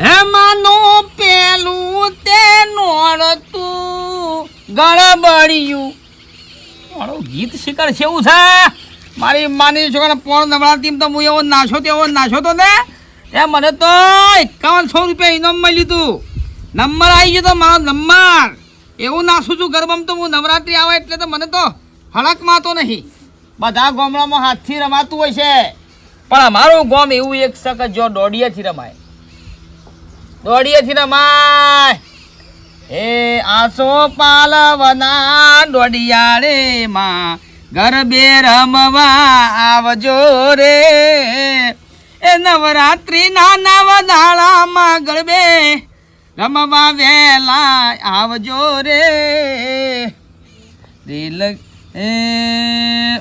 હેમાનું પેલું તે નોળતું ગળબડિયું. મારું ગીત શિકાર છે એવું છે? મારી માની છોકરા પોણ નવરાત્રી તો હું એવો નાશો તેવો નાશો તો ને? એ મને તો એકાવનસો રૂપિયા ઇનામ મળી લીધું નંબર આવી ગયો તો મારો નંબર. એવું નાસું છું, ગરબામાં તો હું નવરાત્રી આવે એટલે તો મને તો હળક તો નહીં. બધા ગામડામાં હાથથી રમાતું હોય છે. પણ અમારું ગામ એવું એક છે જો દોડીએથી રમાય. દોડીએથી માય. એ આસો પાલવના દોડિયા રે માં ગરબે રમવા આવજો રે. એ નવરાત્રી ના નવ દાડામાં ગરબે રમવા વેલા આવજો રે. દિલ, એ,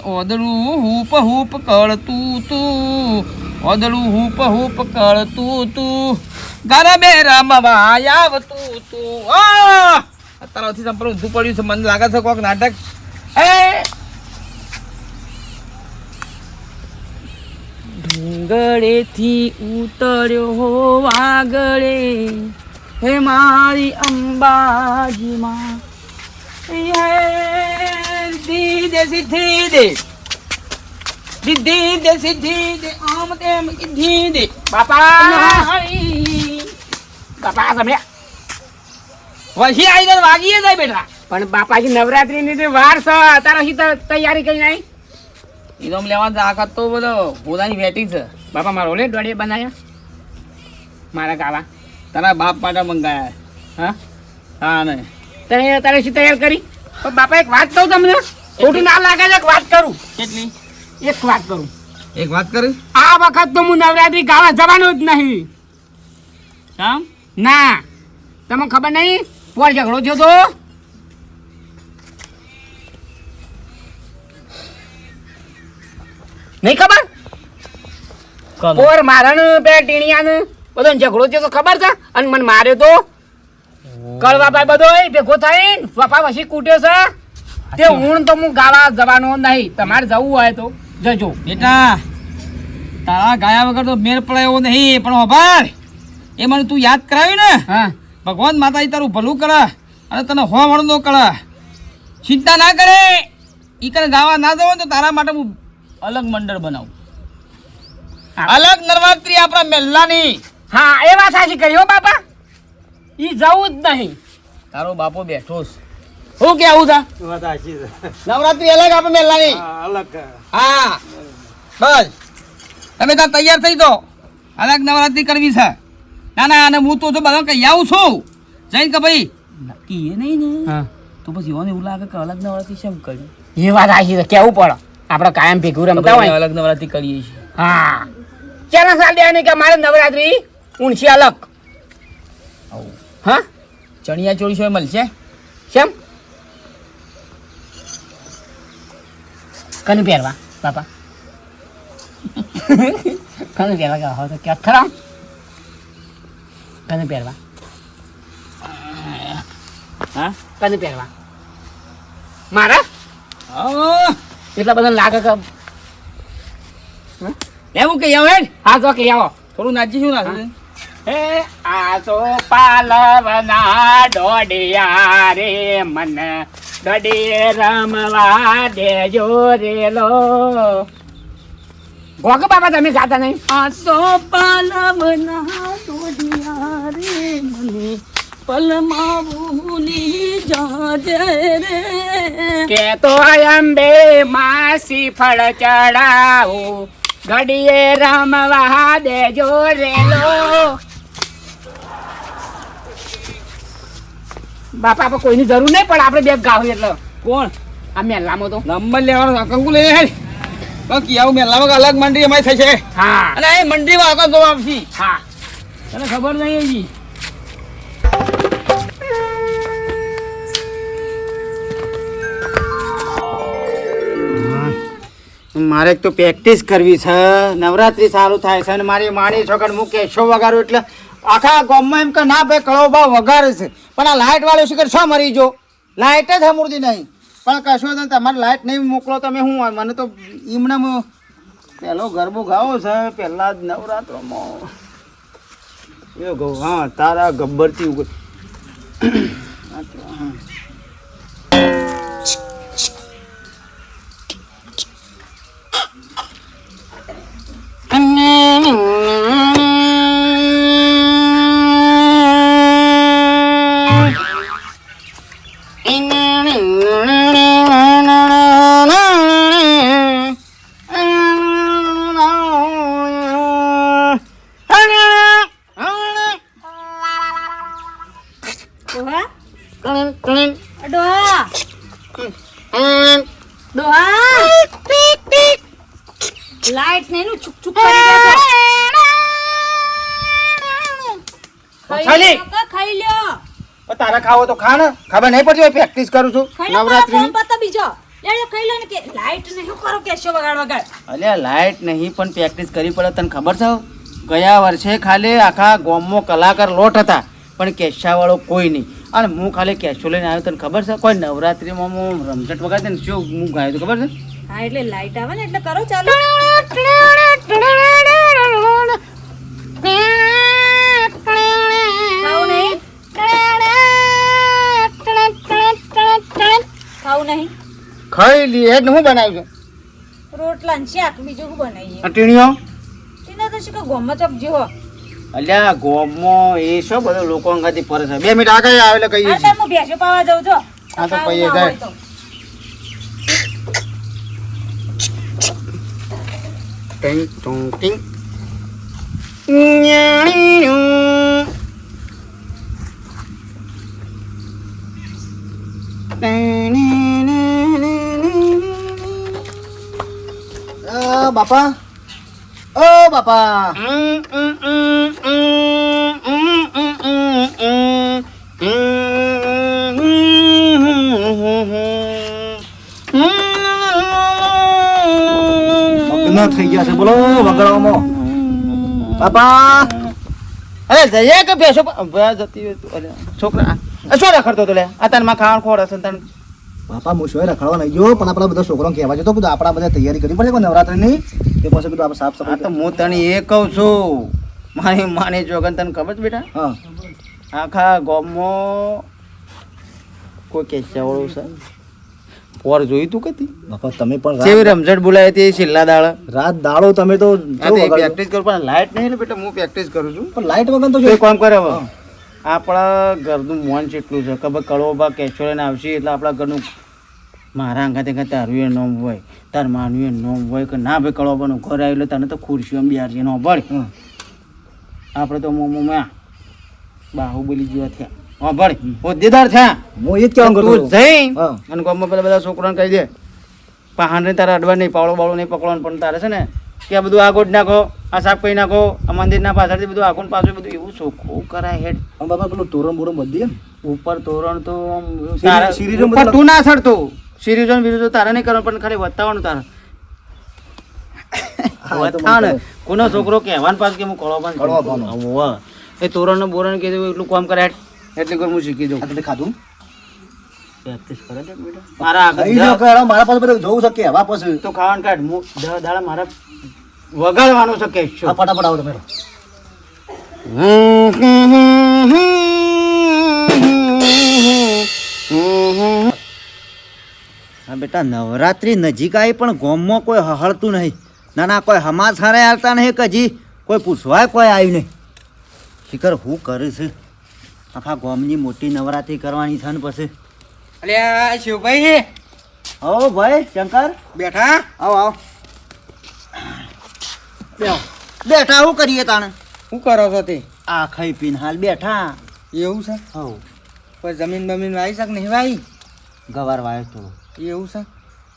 ઓદળું હૂપ હૂપ કળતું તું. ઓદળું હૂપ હૂપ કળતું તું. ગરબે રમવા આવતું તું આ અત્યારથી સંપર્ક ઊંધું પડ્યું છે, મને લાગે છે કોઈક નાટક. એ! ડુંગળેથી ઉતર્યો હો વાગળે હે મારી અંબાજીમાં. દીદે સિદ્ધિ દે દીદી દે સિદ્ધિ દે આમ તેમ સિદ્ધિ દે બાપા! બાપા સમજ્યા વસી તો વાગીએ જાય બેટા. પણ બાપાજી નવરાત્રી ની વાર છે તારા તો તૈયારી કઈ નહીં ઈદમ લેવા તાકાત તો બધો પોતાની વેટી છે. બાપા મારો લે દોડે બનાયા મારા ગાવા તારા બાપ માટે મંગાયા. હા? હા ને તને તારે શી તૈયાર કરી? પણ બાપા એક વાત કહું તમને. ખોટું ના લાગે છે એક વાત કરું. કેટલી? એક વાત કરું. એક વાત કરી? આ વખત તો હું નવરાત્રી ગાવા જવાનો જ નહીં. કામ? ના. તમને ખબર નહીં? પોર ઝઘડો થયો તો? નહીં ખબર? પોર મારણ બે ટીણિયાને. બધો ઝઘડો થયો તો ખબર છે? અને મને માર્યો તો? કળવા ભાઈ બધો ભેગો થઈને પપ્પા વસી કૂટ્યો છે. તે હું તો હું ગાવા જવાનો નહીં. તમારે જવું હોય તો જજો. બેટા તારા ગાયા વગર તો મેળ પડે એવો નહીં પણ હોભાર. એ મને તું યાદ કરાવ્યું ને? હા. ભગવાન માતાજી તારું ભલું કરે અને તને હો વળનો કરે. ચિંતા ના કરે. ઈ કને ગાવા ના જવો તો તારા માટે હું અલગ મંડળ બનાવું. અલગ નવરાત્રી આપણા મેલ્લાની હા એ વાત સાચી કરી હો બાપા. ઈ જવું જ નહીં. તારો બાપો બેઠો છે. શું કેવું છે? નવરાત્રી અલગ આપણે મેલ્લાની હા બસ. તમે ત્યાં તૈયાર થઈ દો અલગ નવરાત્રી કરવી છે. ના ના અને હું તો જો બધા કહી આવું છું. જઈને કે ભાઈ નક્કી એ નહીં ને. તો પછી એને એવું લાગે કે અલગ નવરાત્રી શેમ કર્યું? એ વાત આવી છે કેવું પડે? આપણે કાયમ ભેગું રમતા હોય. અલગ નવરાત્રી કરીએ છીએ. હા. ચાલો સાલ દેવાની કે મારે નવરાત્રી ઊંચી અલગ. હા? ચણિયા ચોળી છે મળશે? કેમ કને પહેરવા બાપા? કને પહેરવા કે હવે તો કે ખરા કને પહેરવા? હા? કને પહેરવા? મારા? એટલા બધા લાગે કે લેવું કે આવે હા તો કે આવો થોડું નાચી શું નાખે હે. આસો પાલવના ડોડિયા રે મને. દોડે રમવા દેજો રેલો. ગોગ બાબા તમે ગાતા નહીં? આસો પાલવના દોડિયા રે મને પલમાં ભૂલી જાજે રે. કે તો અંબે માસી ફળ ચડાવો. ઘડીએ રમવા દેજો રેલો. બાપા આપણે કોઈની જરૂર નહીં પણ આપણે બે ગાવ એટલે. કોણ? આ મેલામાં તો. નંબર લેવાનો કંકુ લઈને આવું મેલામાં અલગ મંડળી અમારી થશે. હા. અને એ મંડળીમાં આગળ જોવા આવશે હા. તને ખબર નહીં હજી? મારે એક તો પ્રેક્ટિસ કરવી છે. નવરાત્રી સારું થાય છે અને મારી માણી છોકર હું કેશો વગાડું એટલે આખા ગામમાં એમ કે ના ભાઈ કળો બા વગાડે છે. પણ આ લાઇટ વાળો શિખર છો મરી જો લાઇટ જ સમૃદ્ધિ નહીં. પણ કશો તો તમારે લાઇટ નહીં મોકલો તમે હું મને તો ઈમને પહેલો ગરબો ગાવો છે પહેલાં જ નવરાત્રોમાં. એ ગૌ હા, તારા ગબ્બરથી ઉગ ડોહા ખબર નહીં પડતી પ્રેક્ટિસ કરું છું. નવરાત્રી. પતા બીજો. લાઈટ ને કરો કેશો વગાડ વગાડ? અલ્યા લાઈટ નહીં પણ પ્રેક્ટિસ કરવી પડે તને ખબર છે? ગયા વર્ષે ખાલી આખા ગોમમાં કલાકાર લોટ હતા પણ કેશાવાળો કોઈ નહીં. અને હું ખાલી કેશો લઈને આવ્યો તને ખબર છે? કોઈ નવરાત્રીમાં હું રમઝટ વગાડે ને શું હું ગાયું ખબર છે? હા એટલે લાઈટ આવે ને એટલે કરો ચાલો. ખાવું નહીં? ખાઈ લઈએ એટલે હું બનાવ્યું રોટલા ને શાક બીજું શું બનાવીએ? છે ટીણીઓ? એના તો શું કે ગોમાં ચોક જેવો અલ્યા ગોમો એ શું બધો લોકો અંગાથી ફરે છે. બે મિનિટ આગળ આવે એટલે કહીએ છીએ. હું ભેંસો પાવા જાઉં છો. હા તો ખાવું જાય. તો. ટિંગ ટુંગ. ટિંગ બાપા? ઓ બાપા. થઈ ગયા છે. બોલો, વગડાઓમાં. બાપા. અરે, જઈએ કે ભયા જતી છોકરા. શું રખડતો તો લે? આ તને માં ખાવાનું ખોર હશે તને બાપા હું શોય રખડવા નહીં ગયો પણ આપણા બધા છોકરાઓ કહેવા જતો કીધું આપણા બધા તૈયારી કરવી પડે કોઈ નવરાત્રીની. તે પછી કીધું આપણે સાફ સફાઈ તો હું તને એ કહું છું. મારી માની જોગન તને ખબર છે બેટા? હા. આખા ગોમો કોઈ કેચાવાળું છે? પોર જોયું તું કતી બાપા તમે પણ કેવી રમઝટ બોલાય હતી છેલ્લા દાડા રાત દાડો તમે તો પ્રેક્ટિસ કરું પણ લાઈટ નહીં એટલે બેટા હું પ્રેક્ટિસ કરું છું. પણ લાઈટ વગર તો એક કામ કરે હવે આપણા ઘરનું મોન જેટલું છે? ખબર કળવો બા કેશોરે આવશે એટલે આપણા ઘરનું મારા અંગાતે કાંઈ તારું એ નોમ હોય તાર માનું એ નોમ હોય કે ના ભાઈ કળવો બાનું ઘર આવ્યું તને તો ખુરશીઓ બિહારજી નો ભળ આપણે તો મોમો માં બાહુબલી જેવા થયા. હા ભળ હોદ્દેદાર થયા. હું એ જ કરતો તું જઈ અને ગામમાં પેલા બધા છોકરાને કહી દે પહાણને તારા અડવા નહીં પાવડો બાવડો નહીં પકડવાનું પણ તારે છે ને. કે આ બધું આગોટ નાખો આ સાફ કરી નાખો આ મંદિરના પાછળથી બધું આખું પાછળ બધું એવું ચોખ્ખું કરાય હેડ. બાબા પેલું તોરણ બોરણ બધી ઉપર તોરણ તો તું ના સડતો સિરીજો બીરીઝો તારે નહીં કરવાનું પણ ખાલી બતાવવાનું તારા. કોનો છોકરો કહેવાન પાછું કે હું કળો પણ. એ તોરણ બોરણ કીધું એટલું કામ કરે એટલે એટલી હું શીખી દઉં આ ખાધું? પ્રેક્ટિસ કરે છે બેટા. મારા મારા પાસે બધું જોવું છે કે હવા પછી તો ખાવાનું કાઢ હું દાડા મારા વગાડવાનું છે કે આ ફટાફટ આવો તમે હા બેટા નવરાત્રી નજીક આવી પણ ગોમમાં કોઈ હળતું નહીં. ના ના કોઈ હમાસારે આવતા નહીં કે હજી કોઈ પૂછવાય કોઈ આવ્યું નહીં શિખર હું કરે છે આખા ગોમની મોટી નવરાત્રી કરવાની છે ને પછી. અલ્યા શિવભાઈ હો ભાઈ શંકર. બેઠા? આવો આવો. બેઠા શું કરીએ તાણે? શું કરો છો તે? આ ખાઈ પીને હાલ બેઠા. એવું છે? હો કોઈ જમીન બમીન વાવી શક નહીં વાવી? ગવાર વાયો થોડો. એવું છે?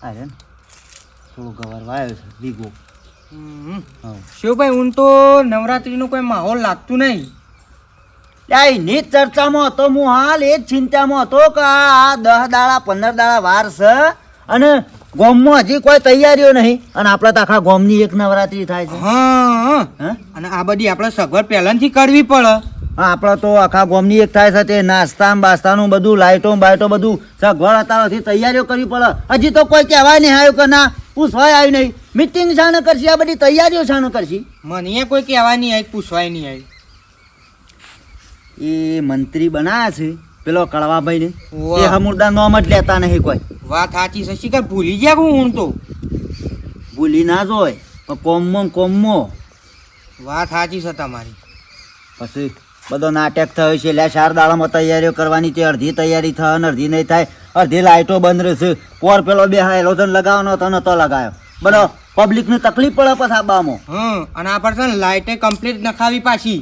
અરે ને. થોડો ગવાર વાયો છે વીગો શિવભાઈ હું તો નવરાત્રીનું કોઈ માહોલ લાગતું નહીં. ત્યાં એની ચર્ચામાં હતો હું હાલ એ જ ચિંતામાં હતો કે આ દસ દાડા પંદર દાડા વાર છે. અને ગામમાં હજી કોઈ તૈયારીઓ નહીં. અને આપણે તો આખા ગોમની એક નવરાત્રી થાય છે. હા અને આ બધી આપણે સગવડ પહેલાંથી કરવી પડે. આપણે તો આખા ગોમની એક થાય છે તે નાસ્તા બાસ્તાનું બધું લાઇટો બાઇટો બધું સગવડ અત્યારથી તૈયારીઓ કરવી પડે. હજી તો કોઈ કહેવાય નહીં આવ્યું કે ના પૂછવાય આવ્યું નહીં. મિટિંગ શાને કરશે આ બધી તૈયારીઓ શાને કરશી. મને કોઈ કહેવા નહીં આવી પૂછવાય નહીં આવી. એ મંત્રી બનાયા છે. પેલો કળવાભાઈ ને. એ હમુરદા નોમ જ લેતા નહીં કોઈ. વાત સાચી છે શિકાર ભૂલી ગયા હું હું તો? ભૂલી ના જોય પણ કોમમો કોમમો. વાત સાચી છે તમારી. પછી બધો નાટક થયો છે એટલે ચાર દાડામાં તૈયારીઓ કરવાની છે અડધી તૈયારી થાય ને અડધી નહીં થાય. અડધી લાઇટો બંધ રહેશે. પોર પેલો બે હાયલો તો લગાવવાનો તો નતો લગાવ્યો બધો પબ્લિકને તકલીફ પડે પછી આબામાં હં અને આ પર છે લાઇટે કમ્પ્લીટ નખાવી પાછી.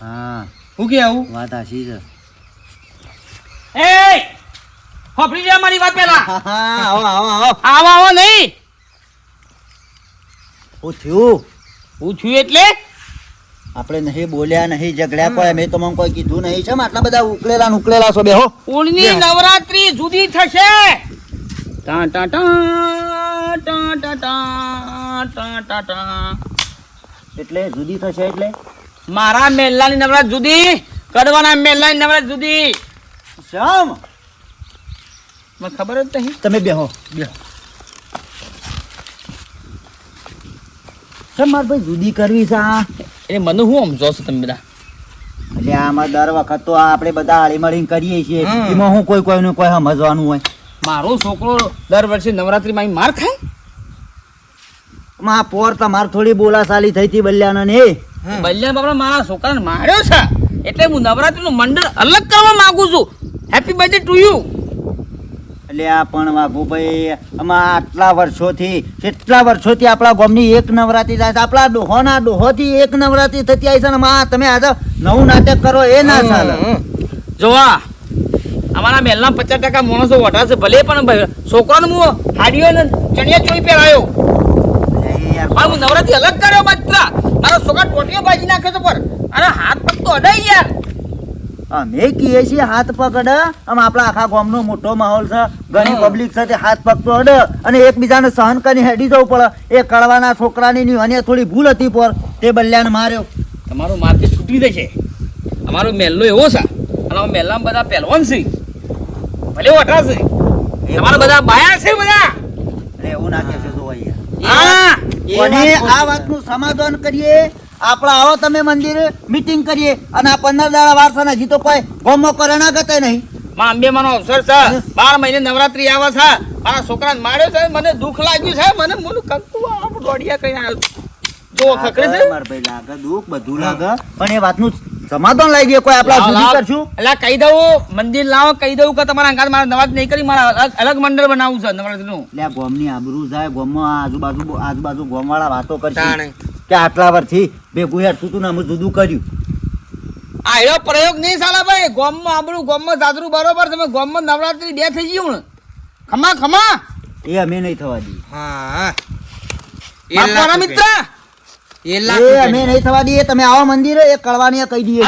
હા. હું કેવું વાત સાચી છે. એ હોપડી જા મારી વાત પેલા આવો આવો આવો. આવો આવો નહીં. થયું? હું છું એટલે? આપણે નહીં બોલ્યા નહીં ઝઘડ્યા કોઈ મેં તમને કોઈ કીધું નહીં છે આટલા બધા ઉકલેલા ને ઉકલેલા છો બેહો ઉણની નવરાત્રી જુદી થશે. ટા ટા ટા ટા ટા ટા ટા ટા ટા. એટલે જુદી થશે એટલે? મારા મેલ્લાની નવરાત જુદી કડવાના મેલ્લાની નવરાત જુદી. શ્યામ! મને ખબર જ નહીં. તમે બેહો. બેહો. કેમ મારે ભાઈ જુદી કરવી છે આ. એ મને હું સમજો છો તમે બધા? એટલે આમાં દર વખત તો આપણે બધા હળી મળીને કરીએ છીએ. એમાં હું કોઈ કોઈનું કોઈ સમજવાનું હોય. મારો છોકરો દર વર્ષે નવરાત્રીમાં અહીં માર ખાય? માં પોર તમાર થોડી બોલાશાલી થઈ હતી બલ્યાના ને. બલ્યા બાપડા મારા છોકરાને માર્યો છે. એટલે હું નવરાત્રીનું મંડળ અલગ કરવા માંગુ છું. હેપી બર્થડે ટુ યુ એટલે આ પણ વાઘુભાઈ આમાં આટલા વર્ષોથી કેટલા વર્ષોથી આપણા ગામની એક નવરાત્રી થાય છે? આપણા ડોહોના ડોહોથી એક નવરાત્રી થતી આવી છે ને માં તમે આજે નવું નાટક કરો એ ના ચાલે. જોવા અમારા મહેલના પચાસ ટકા માણસો વટા છે ભલે પણ છોકરાને હું હાડીઓ ને ચણિયા ચોળી પહેરાયો. અરે પણ હું નવરાત્રી અલગ કર્યો માત્ર મારો છોકરા ટોટીઓ બાજી નાખે છે પર. અને હાથ પગ તો અડાઈ યાર અમે કહીએ છીએ હાથ પકડ. આમ આપણા આખા ગામનો મોટો માહોલ છે. ઘણી. પબ્લિક સાથે હાથ પગ તો અને એકબીજાને સહન કરીને હેડી જવું પડે. એ કડવાના છોકરાની ની અને થોડી ભૂલ હતી પર તે બલ્યાને માર્યો. તમારો માર્કેટ છૂટી જશે. અમારો મહેલનો એવો છે. અને મહેલામાં બધા પહેલવાન છે ભલે વટા છે. તમારા બધા બાયા છે બધા. એટલે એવું નાખે છે જો અહીંયા આ વાતનું સમાધાન કરીએ. આપણે આવો તમે મંદિરે મીટિંગ કરીએ અને આ પંદર દાડા વારસાના હજી તો કોઈ ગોમો કરે ના ગતે નહીં. માં અંબે માનો અવસર છે. બાર મહિને નવરાત્રી આવે છે. મારા છોકરાને માર્યો છે. મને દુઃખ લાગ્યું છે. મને મોલું કંકુ આમ દોડિયા કઈ આવ્યો જો ખકરે છે. માર ભાઈ લાગે દુઃખ બધું લાગે. પણ એ વાતનું સમાધાન લાવી દે કોઈ આપણા સુધી કરશું? એટલે કહી દઉં મંદિર લાવો કહી દઉં કે તમારા અંગાત મારા નવાજ નહીં કરી મારા અલગ મંડળ બનાવવું છે નવરાત્રીનું. એટલે ગોમની આબરૂ જાય ગોમમાં આજુબાજુ આજુબાજુ ગોમવાળા વાતો કરશે. કે આટલા વર્ષથી ભેગું હેઠતું તું ને અમે જુદું કર્યું. આ એનો પ્રયોગ નહીં સાલા ભાઈ. ગોમમાં આંબળું ગોમમાં સાદરું બરોબર તમે ગોમમાં નવરાત્રી બે થઈ ગયું ને. ખમા ખમા. એ અમે નહીં થવા દઈએ. હા. મારા મિત્ર. એ અમે નહીં થવા દઈએ. તમે આવો મંદિરે એ કળવાની કહી દઈએ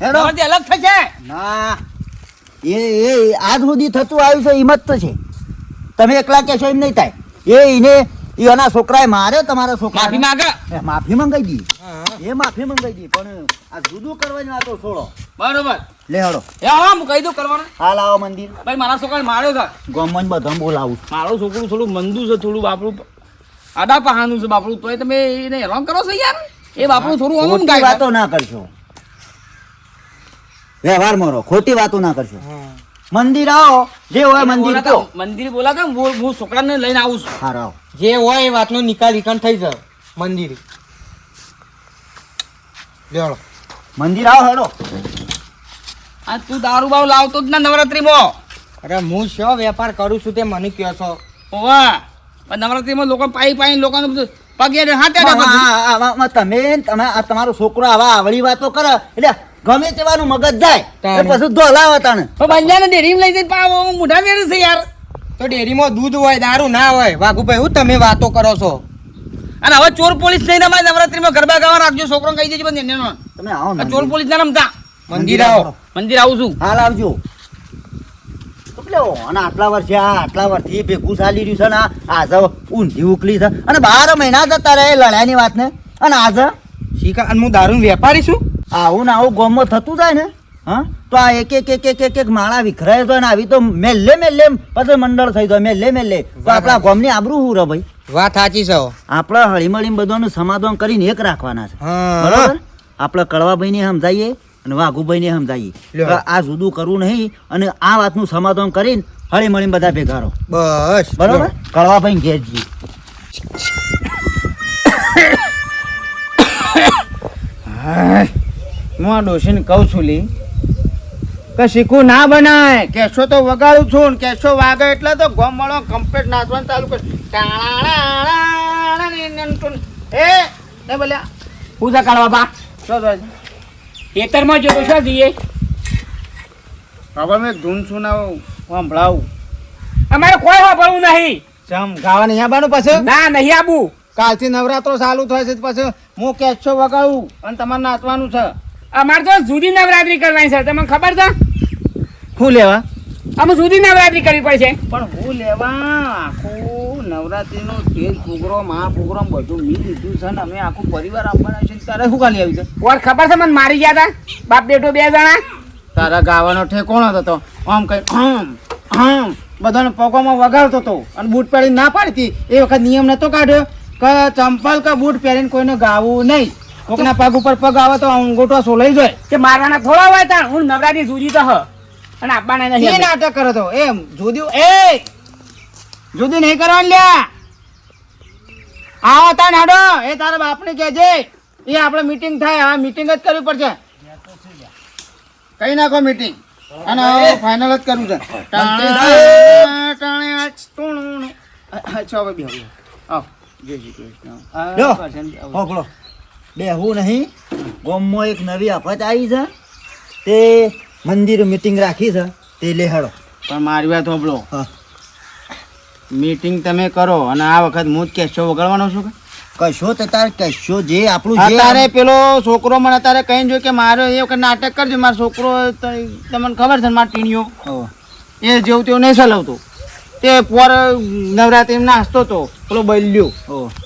હેડો. અલગ થશે. ના. એ એ આજ સુધી થતું આવ્યું છે હિંમત તો છે. તમે એકલા કહેશો એમ નહીં થાય. એ એને એના છોકરાએ માર્યો તમારા છોકરા માફી માંગે. માફી મંગાઈ દી. એ માફી મંગાઈ દી પણ આ જુદું કરવાની વાતો છોડો. બરોબર. લે હળો. એ હા હું કહી દઉં કરવાના. હાલ આવો મંદિર. ભાઈ મારા છોકરાને માર્યો છે. ગમન બધા બોલાવું મારું છોકરું થોડું મંદુ છે થોડું બાપડું આડા પહાનું છે બાપડું. તોય તમે એને હેરાન કરો છો યાર? એ બાપડું થોડું અમુક ખોટી વાતો ના કરશો. વ્યવહાર મારો ખોટી વાતો ના કરશો. મંદિર આવો. જે હોય મંદિર કહો. મંદિર બોલાતા હું હું છોકરાને લઈને આવું છું. હારો આવો જે હોય એ વાતનો નિકાલ વિકાલ થઈ જાય મંદિર. લેવડો મંદિર આવો હેડો. આ તું દારૂ બાવ લાવતો જ ના નવરાત્રીમાં. અરે હું શો વેપાર કરું છું તે મને કહો છો. ઓવા નવરાત્રી નવરાત્રીમાં લોકો પાઈ પાઈ લોકોને બધું પગે હાથે તમે તમે તમારો છોકરો આવા આવડી વાતો કરે એટલે ગમે તેવાનું મગજ જાય પછી ધોલાવે તાણે. પણ બંજાને ડેરીમાં લઈ જઈને પાવો મોઢા વેરે છે યાર. તો ડેરીમાં દૂધ હોય દારૂ ના હોય વાઘુભાઈ હું તમે વાતો કરો છો? અને હવે ચોર પોલીસ નહીં રમાય નવરાત્રીમાં ગરબા ગાવા રાખજો છોકરો કહી દેજો બંને તમે આવો ચોર પોલીસ ના રમતા. મંદિર આવો. મંદિર આવું છું. હાલ આવજો. અને આટલા વર્ષે આ આટલા વર્ષથી ભેગું ચાલી રહ્યું છે ને આ આજે ઊંધી ઉકલી છે. અને બાર મહિના જતા રહે લડાઈની લડ્યાની વાત ને અને આજે શીખા અને હું દારૂ વેપારી છું? આવું ને આવું ગોમમાં થતું જાય ને હા? તો આ એક એક એક એક એક એક માળા વિખરાય તો ને આવી તો મેલ્લે મેલ્લે પછી મંડળ થઈ જાય મેલ્લે મેલ્લે. તો આપણા ગોમની આબરૂ હું રે ભાઈ? વાત સાચી છે. આપણે હળીમળી બધાનું સમાધાન કરીને એક રાખવાના છે. બરાબર? આપણે કડવાભાઈને સમજાઈએ અને વાઘુભાઈને સમજાવીએ આ જુદું કરવું નહીં અને આ વાતનું સમાધાન કરીને હળી મળીને બધા ભેગા રહો. બસ. બરોબર? કળવાભાઈ ઘેર જઈએ. હું આ ડોશીને કહું છું લી, કે શીખું ના બનાય. કેશો તો વગાડું છું ને કેશો વાગે એટલે તો ગોમ વાળો કમ્પ્લીટ નાચવાનું ચાલુ કરે. એ ને બોલ્યા પૂજા કાઢવા બા છે ખેતરમાં જો તો જઈએ હવે મેં ધૂન સુનાવું સંભળાવું અમારે કોઈ સાંભળવું નહીં ચમ ગાવા નહીં આવવાનું પાછું ના નહીં આવું કાલથી નવરાત્રો ચાલુ થાય છે પાછું હું કેશો વગાડું અને તમારે નાચવાનું છે અમારે તો જુદી નવરાત્રી કરવાની છે. તમને ખબર છે? હું લેવા? અમે જુદી નવરાત્રી કરવી પડશે પણ હું લેવા? આખું નવરાત્રીનો તેલ પ્રોગ્રામ આ પ્રોગ્રામ બધું મી લીધું છે ને અમે આખું પરિવાર આપવાના છે તારે શું ખાલી આવી છે? ઓર ખબર છે મને મારી ગયા હતા બાપ બેટો બે જણા? તારા ગાવાનો ઠેકોણો હતો તો. આમ કઈ આમ આમ બધાને પગોમાં વગાડતો હતો અને બૂટ પહેરીને ના પાડતી. એ વખત નિયમ નતો કાઢ્યો કે ચંપલ કે બૂટ પહેરીને કોઈને ગાવું નહીં. કોકના પગ ઉપર પગ આવે તો અંગૂઠો સોલાઈ જાય? કે મારવાના થોડા હોય તા હું નવરાત્રી જુદી તો હ. અને આપવાના એ નાટક કરો તો? એમ જુદી એ! જુદી નહીં કરવાની લ્યા. આવો તા નાડો એ તારા બાપને કહેજે. એ આપણે મીટિંગ થાય. આ મીટિંગ જ કરવી પડશે. કઈ નાખો મીટિંગ અને ફાઇનલ જ કરવું છે. ટાણે ટાણે આ ટુણુણ. અચ્છા હવે બેહો બેહો. જય શ્રી કૃષ્ણ બેહવું નહીં. ગોમમાં એક નવી આફત આવી છે. તે મંદિર મીટિંગ રાખી છે. તે લેહડો. પણ મારી વાત સાંભળો મીટિંગ તમે કરો અને આ વખત હું જ કેશો વગાડવાનો છું કે? કશો તો તારે કશો જે આપણું જે પેલો છોકરો મને અત્યારે કહી જો કે મારો એ વખત નાટક કરજો. મારો છોકરો તમને ખબર છે મારો ટીણીઓ. એ જેવું તેવું નહીં ચલાવતો. તે પોર નવરાત્રી નાસ્તો હતો. પેલો બલ્યો.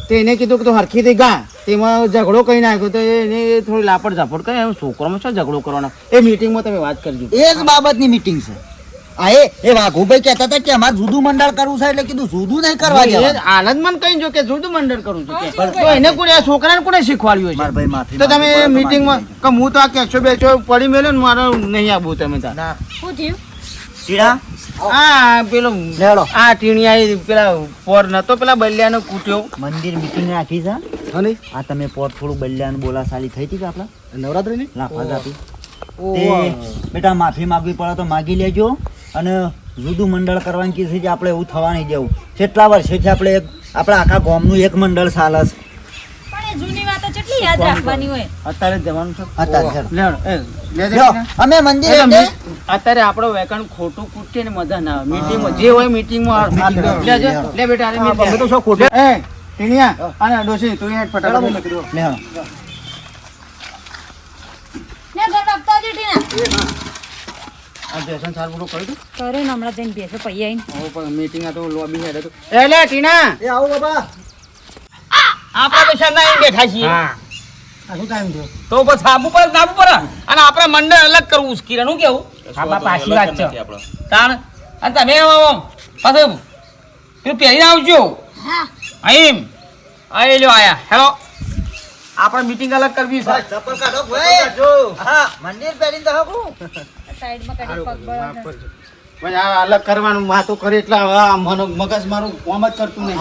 તે એને કીધું કે તું હરખીથી ગા. તેમાં ઝઘડો કહી નાખ્યો. તો એને થોડી લાપડ ઝાપડ કરે એમ છોકરામાં શું ઝઘડો કરવાનો? એ મિટિંગમાં તમે વાત કરજો. એ જ બાબતની મીટિંગ છે. આ એ એ વાઘુભાઈ કહેતા હતા કે અમારે જુદું મંડળ કરવું છે એટલે કીધું જુદું નહીં કરવા એ આનંદ મન કહી જો કે જુદું મંડળ કરવું છું તો એને કોને આ છોકરાને કોને શીખવાડ્યું મારા છે તો તમે મીટિંગમાં કે હું તો આ કેશો બેસો પડી મેલ્યો ને મારે નહીં આવું તમે તાર શું થયું? ટીડા આ પેલો લેડો. આ ટીણિયા પેલા પોર નતો પેલા બલિયાનો કૂટ્યો. મંદિર મીટિંગ રાખી છે હા? આ તમે પોર થોડું બલ્યાન બોલાશાલી થઈ હતી કે આપણા? નવરાત્રિની? લાફા આપી. તે બેટા માફી માગવી પડે તો માગી લેજો અને જુદું મંડળ કરવાની કીધું છે આપણે એવું થવા નહીં દેવું. કેટલા વર્ષેથી આપણે એક આપણા આખા ગામનું એક મંડળ ચાલે છે પણ એ જૂની વાતો કેટલી યાદ રાખવાની હોય. અત્યારે જવાનું છે. અત્યારે હેડો. લેવડો, એ, લેજે લ્યો, ને. અમે મંદિર અત્યારે આપણો વેકણ ખોટું કૂટે ને મજા ના આવે. મીટિંગમાં જે હોય મીટિંગમાં લેજે લે બેટા આ હા, meeting. અમે તો શું ખોટું એ ટીણિયા અને ડોશી તું અહીંયા ફટાફટ મેં લે હેડો. ને ઘર ડોક્ટર જીટીના આ જયસન સાર બધું કહ્યું તું? કરે ને હમણાં જઈને બેસો પૈયા આઈને. હવે પણ meeting આ તો lobby હેડે તો. એ લે ટીના એ આવો બાબા આપણે પૈસા ના બેઠા છીએ. હા. તો પછી સાબુ પર સાબુ પર અને આપણે મંડળ અલગ કરવું છે કિરણ. હું કેવું? આપણા પાછી વાત છે. તાણ. અને તમે પાછું પેલું પહેરીને આવજો. અહીં અહીં લ્યો આયા. હેલો. આપણે મીટિંગ અલગ કરવી છે. ચપ્પલ કાઢો ભાઈ. હા, મંદિર પહેરીને તો હકું. સાઈડમાં કાઢી પગ આ અલગ કરવાનું વાતો કરે એટલે હવે આ મને મગજ મારું કોમ જ કરતું નહીં.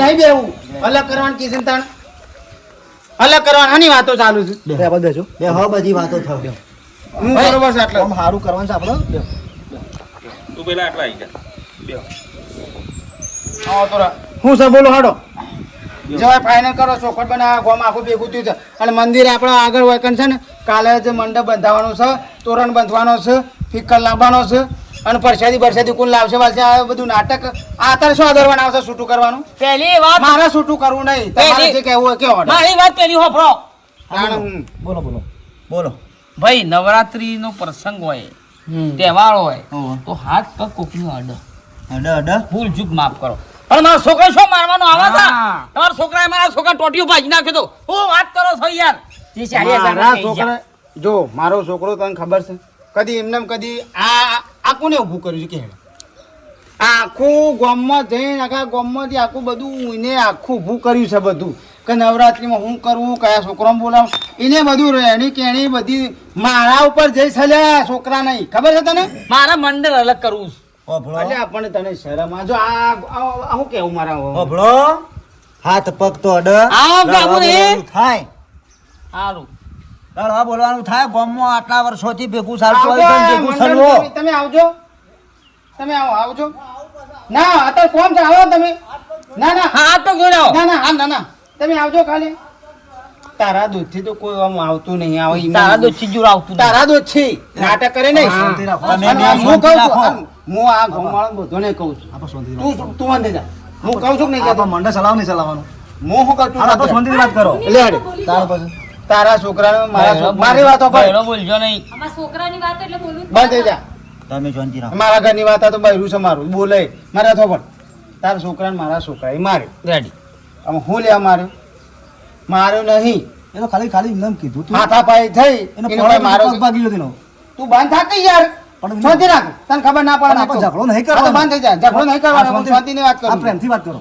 નહીં બેવું અલગ કરવાનું કીધું તાણ? અલગ કરવાની વાતો ચાલુ છે. બે. બધે જો. બે હો બધી વાતો થયો હું બરોબર છે એટલે આમ સારું કરવાનું છે આપણે? બે. આવો તો હું સર બોલો હાડો. જવાય ફાઇનલ કરો ચોખટ બનાવ્યા ગોમ આખું ભેગું થયું છે. અને મંદિર આપણે આગળ વૈકન છે ને કાલે જ મંડપ બંધાવવાનો છે તોરણ બંધવાનો છે ફિક્કર લાવવાનો છે. અને પરસાદી બરસાદી કોણ લાવશે વાલશે? આ બધું નાટક. આ અત્યારે શું આદરવાનું આવશે? છૂટું કરવાનું? પહેલી વાત મારે છૂટું કરવું નહીં. તમારે જે કહેવું હોય કેવો મારી વાત પહેલી હોફળો બોલો. બોલો બોલો. ભાઈ નવરાત્રીનો પ્રસંગ હોય તહેવાર હોય તો હાથ પગ કોકની અડ. અડ અડ? ભૂલ ચૂક માફ કરો. પણ મારો છોકરો શું મારવાનો આવે હતા. તમારા છોકરાએ મારા છોકરા ટોટીઓ ભાજી નાખ્યો તો હું વાત કરો છો યાર? જે ચાલી. છોકરા જો મારો છોકરો તને ખબર છે? કદી એમને એમ કદી આ આ કોને ઊભું કર્યું છે કે આ આખું ગોમમાં જઈને આખા ગોમમાંથી આખું બધું એને આખું ઊભું કર્યું છે બધું. કે નવરાત્રીમાં શું કરવું કયા છોકરાને બોલાવું? એને બધું રહેણી કેણી બધી મારા ઉપર જઈ છલ્યા છોકરા નહીં. ખબર છે તને? મારા મંડળ અલગ કરવું છે. હોભળો એટલે આપણને તને શરમ આ જો આ આ- આ શું કેવું મારા હોભળો હાથ પગ તો અડ. રે. થાય. સારું લડવા બોલવાનું થાય? ગામમાં આટલા વર્ષોથી ભેગું સલવો. તમે- આવજો. તમે આવો આવજો. ના અત્યારે કોમ છે આવો તમે. ના ના. હા તો ગયો આવો. ના ના હા ના ના. તમે આવજો ખાલી. તારા દૂધથી તો કોઈ આમ આવતું નહીં આવે. તારા દો ચીજુર આવતું તારા દૂધ છે નાટક કરે નહીં. હું કહું છું હું આ ગામવાળાને બધાને કહું છું. તું તું વાંધે જા હું કહું છું કે નહીં કે મંડળ ચલાવો નહીં ચલાવવાનું. હું શું કહું છું? શાંતિથી વાત કરો. એટલે તાર પછી. તારા છોકરા મારા મારી વાતો પર બોલજો નહીં. અમારા છોકરાની વાત એટલે બોલું બંધ થઈ જા. તમે શાંતિ રાખો. મારા ઘરની વાત તો બહેરું છે મારું. બોલે. મારા તો પણ તારા છોકરાને મારા છોકરા એ મારે રેડી આમ હું લે માર્યો? માર્યો નહીં. એનો ખાલી ખાલી નામ કીધું તું. હાથાપાઈ થઈ. એનો મારો ભાગી ગયો તું બંધ થાક કે યાર. પણ શાંતિ રાખ. તને ખબર ના પડે પણ આપણે ઝઘડો નહીં હા કરવાનો. બંધ થઈ જાય. ઝઘડો નહીં કરવાનો. હું શાંતિની વાત કરો પ્રેમથી વાત કરો.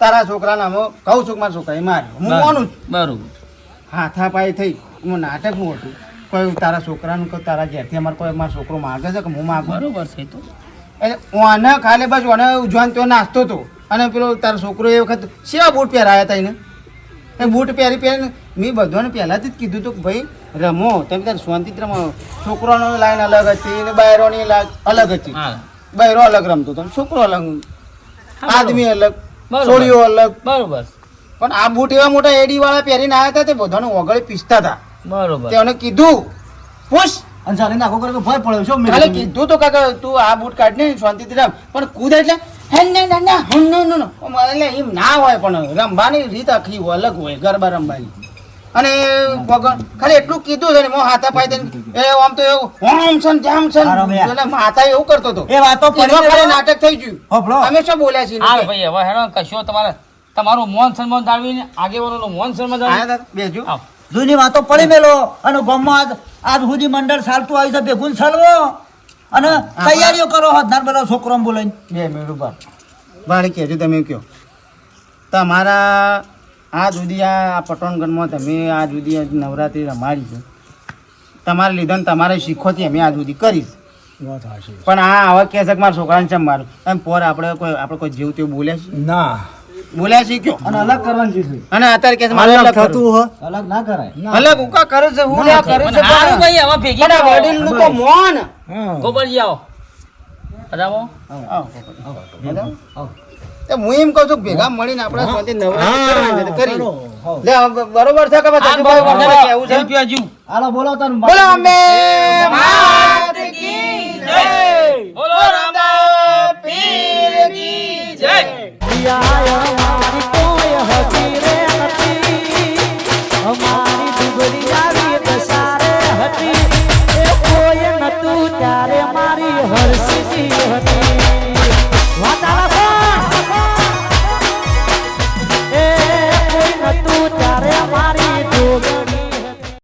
તારા છોકરાને અમે કહું છું મારા મારા છોકરાએ માર્યો. હું કોનું બરોબર. હાથાપાઈ થઈ હું નાટક મોટું કોઈ તારા છોકરાનું કોઈ તારા ઘેરથી અમારે કોઈ મારો છોકરો માગે છે કે હું માગું? બરોબર છે તો. એટલે ઓને ખાલી બસ ઓને ઉજવાન તો નાસ્તો હતો. અને પેલો તારો છોકરો એ વખત સેવા બૂટ પહેરાયા હતા એને? એ બૂટ પહેરી પહેરીને મેં બધાને પહેલાંથી જ કીધું હતું કે ભાઈ રમો. તમે તારે શાંતિથી રમો. છોકરાનો લાઈન અલગ હતી ને બાયરોની લાઈન અલગ હતી. બાયરો અલગ રમતો હતો છોકરો અલગ. આદમી અલગ છોડીઓ અલગ. બરોબર. પણ આ બૂટ એવા મોટા એડી વાળા પહેરીને આવ્યા હતા તે બધાને ઓગળી પીસતા હતા. બરોબર. તેને કીધું પૂછ. અને ચાલી નાખો કરે ભય પડ્યો છો મેં કીધું તો કાકા તું આ બૂટ કાઢ ને શાંતિથી રમ પણ કૂદ એટલે હે ના ના ના હમ નો નો નો. એટલે એમ ના હોય પણ રમવાની રીત આખી અલગ હોય ગરબા રમવાની. અને વગર ખાલી એટલું કીધું છે ને મો હાથા પાઈ દઈને એ આમ તો એવું ઓમ છન જામ છન એટલે માથા એવું કરતો હતો. એ વાતો? નાટક થઈ ગયું. અમે શું બોલ્યા છીએ? હા ભાઈ હવે હેડો કશો તમારે તમારું મોન સન્માન જાળવીને આગેવાનોનું મોન સન્માન જાળવી બેસજો. જૂની વાતો પડી મેલો અને ગામમાં આજ સુધી મંડળ ચાલતું આવી છે ભેગું સલવો અને તૈયારીઓ કરો હદનાર બધા છોકરો બોલાઈને બે મિનિટ ઊભા. ભાડે કહેજો તમે કયો તમારા આ સુધી આ પટોણગઢમાં તમે આ સુધી નવરાત્રિ રમાડી છે. તમારા લીધે ને તમારે શીખોથી અમે આ સુધી કરી છે. વાત હાચી. પણ આ હવે કહે છે કે મારા છોકરાને છે મારું? એમ પોર આપણે કોઈ આપણે કોઈ જેવું તેવું બોલ્યા છે? ના. બોલ્યા છે અને અલગ કરવાની ચીજ અને અત્યારે કહે મારે અલગ અલગ થતું કરવું. અલગ ના કરાય. અલગ ઉકા કરે છે હું લ્યા કરે છે પણ ભાઈ હવે ભેગી પણ આ થાઓ. તો મોન. ગોપાલજી આવો. અજામો આવો, આવો. એ હું એમ કહું છું ભેગા મળીને આપણે શાંતિ નવરાત્રિ કરવાની છે તો કરી. લે બરોબર છે કે આ બરોબર છે. ભાઈ છે? જલ હાલો બોલો તાર બોલો અંબે માત કી જય. બોલો રામા પીર કી જય. અમારી ડુગરી આવી બસારે હતી. એ કોઈ નતું ત્યારે મારી હરસીજી હતી.